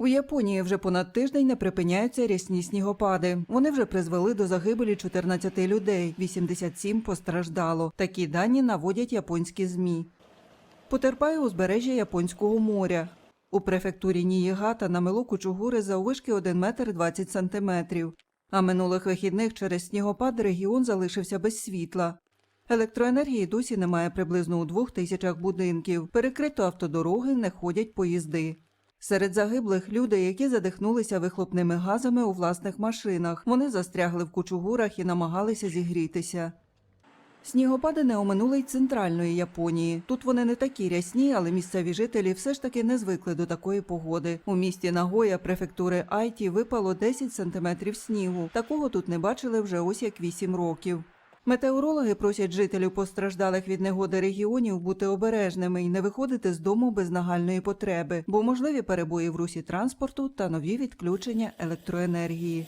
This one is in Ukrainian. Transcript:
У Японії вже понад тиждень не припиняються рясні снігопади. Вони вже призвели до загибелі 14 людей, 87 постраждало. Такі дані наводять японські змі. Потерпає узбережжя Японського моря. У префектурі Ніїгата намело кучугури заввишки 1 метр 20 сантиметрів. А минулих вихідних через снігопад регіон залишився без світла. Електроенергії досі немає приблизно у двох тисячах будинків. Перекрито автодороги, не ходять поїзди. Серед загиблих люди, які задихнулися вихлопними газами у власних машинах. Вони застрягли в кучугурах і намагалися зігрітися. Снігопади не оминули й центральної Японії. Тут вони не такі рясні, але місцеві жителі все ж таки не звикли до такої погоди. У місті Нагоя префектури Айті випало 10 сантиметрів снігу. Такого тут не бачили вже ось як 8 років. Метеорологи просять жителів постраждалих від негоди регіонів бути обережними і не виходити з дому без нагальної потреби, бо можливі перебої в русі транспорту та нові відключення електроенергії.